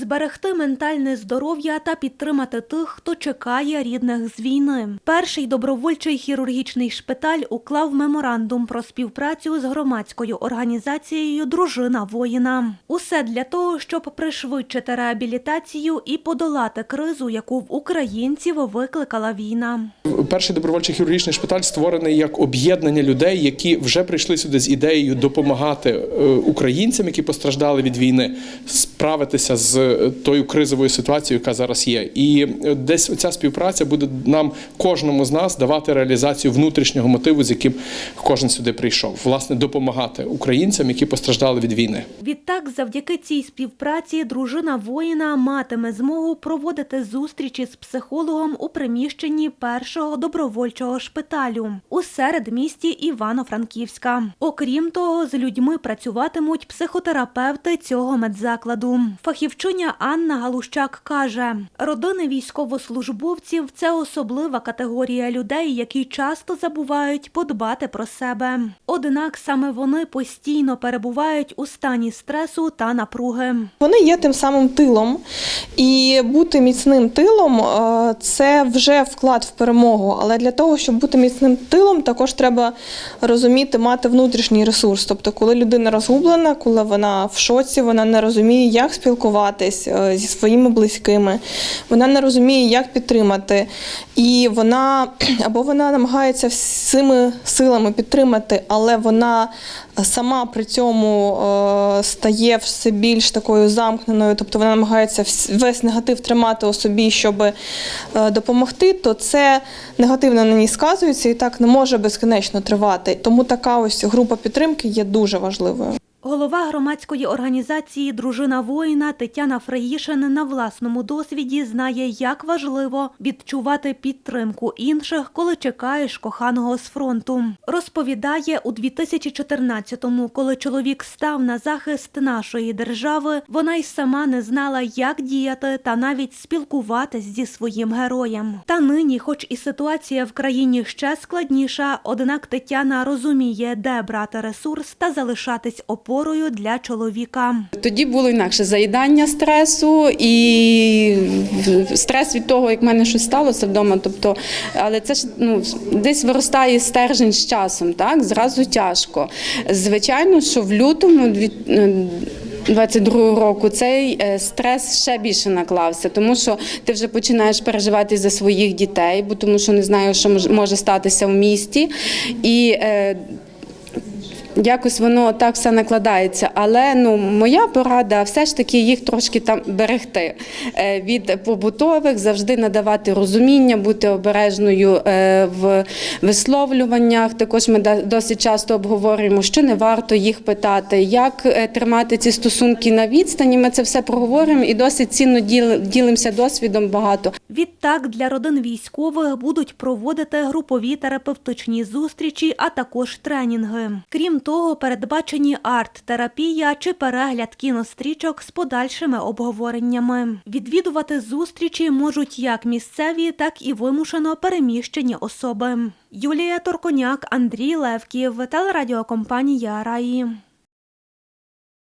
Зберегти ментальне здоров'я та підтримати тих, хто чекає рідних з війни. Перший добровольчий хірургічний шпиталь уклав меморандум про співпрацю з громадською організацією Дружина воїна. Усе для того, щоб пришвидшити реабілітацію і подолати кризу, яку в українців викликала війна. Перший добровольчий хірургічний шпиталь створений як об'єднання людей, які вже прийшли сюди з ідеєю допомагати е, українцям, які постраждали від війни, справитися з е, тою кризовою ситуацією, яка зараз є. І е, десь ця співпраця буде нам кожному з нас давати реалізацію внутрішнього мотиву, з яким кожен сюди прийшов, власне, допомагати українцям, які постраждали від війни. Відтак, завдяки цій співпраці, дружина воїна матиме змогу проводити зустрічі з психологом у приміщенні першого добровольчого шпиталю у середмісті Івано-Франківська. Окрім того, з людьми працюватимуть психотерапевти цього медзакладу. Фахівчиня Анна Галущак каже: родини військовослужбовців це особлива категорія людей, які часто забувають подбати про себе. Однак саме вони постійно перебувають у стані стресу та напруги. Вони є тим самим тилом, і бути міцним тилом е, це вже вклад в перемогу. Але для того, щоб бути міцним тилом, також треба розуміти, мати внутрішній ресурс. Тобто, коли людина розгублена, коли вона в шоці, вона не розуміє, як спілкуватись е, зі своїми близькими, вона не розуміє, як підтримати. І вона або вона намагається всіми силами підтримати, але вона сама при цьому е, стає все більш такою замкненою, тобто вона намагається весь негатив тримати у собі, щоб е, допомогти, то це негативно на ній сказується і так не може безкінечно тривати. Тому така ось група підтримки є дуже важливою. Голова громадської організації Дружина воїна Тетяна Фреїшин на власному досвіді знає, як важливо відчувати підтримку інших, коли чекаєш коханого з фронту. Розповідає, у 2014-му, коли чоловік став на захист нашої держави, вона й сама не знала, як діяти та навіть спілкуватись зі своїм героєм. Та нині, хоч і ситуація в країні ще складніша, однак Тетяна розуміє, де брати ресурс та залишатись опорою для чоловіка. Тоді було інакше заїдання стресу і стрес від того, як в мене щось сталося вдома. Тобто, але це ж ну десь виростає стержень з часом, так зразу тяжко. Звичайно, що в лютому дві- е, 22 року цей е, стрес ще більше наклався, тому що ти вже починаєш переживати за своїх дітей, бо тому що не знаю, що може статися в місті. І е, Якось воно так все накладається, але ну моя порада все ж таки їх трошки там берегти Е, від побутових, завжди надавати розуміння, бути обережною е, в висловлюваннях. Також ми досить часто обговорюємо, що не варто їх питати, як е, тримати ці стосунки на відстані. Ми це все проговоримо і досить цінно діл- ділимося досвідом багато. Відтак для родин військових будуть проводити групові терапевтичні зустрічі, а також тренінги. Крім того, передбачені арт-терапія чи перегляд кінострічок з подальшими обговореннями. Відвідувати зустрічі можуть як місцеві, так і вимушено переміщені особи. Юлія Торконяк, Андрій Левків, телерадіокомпанія Раї.